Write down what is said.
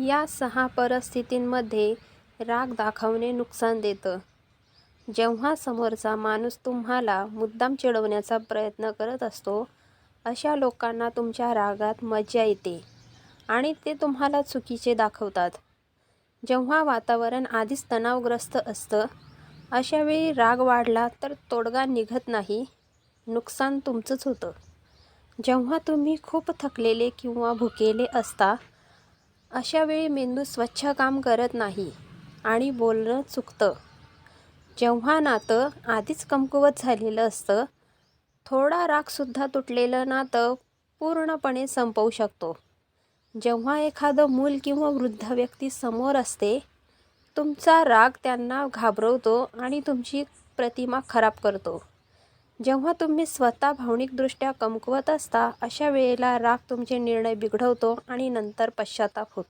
या सहा परिस्थितींमध्ये राग दाखवणे नुकसान देतं. जेव्हा समोरचा माणूस तुम्हाला मुद्दाम चिडवण्याचा प्रयत्न करत असतो अशा लोकांना तुमच्या रागात मजा येते आणि ते तुम्हाला चुकीचे दाखवतात. जेव्हा वातावरण आधीच तणावग्रस्त असतं अशावेळी राग वाढला तर तोडगा निघत नाही नुकसान तुमचंच होतं. जेव्हा तुम्ही खूप थकलेले किंवा भुकेले असता अशावेळी मेंदू स्वच्छ काम करत नाही आणि बोलणं चुकतं. जेव्हा नातं आधीच कमकुवत झालेलं असतं थोडा रागसुद्धा तुटलेलं नातं पूर्णपणे संपवू शकतो. जेव्हा एखादं मूल किंवा वृद्ध व्यक्ती समोर असते तुमचा राग त्यांना घाबरवतो आणि तुमची प्रतिमा खराब करतो. जेव्हा तुम्ही स्वतः भावनिकदृष्ट्या कमकुवत असता अशा वेळेला राग तुमचे निर्णय बिघडवतो आणि नंतर पश्चाताप होतो.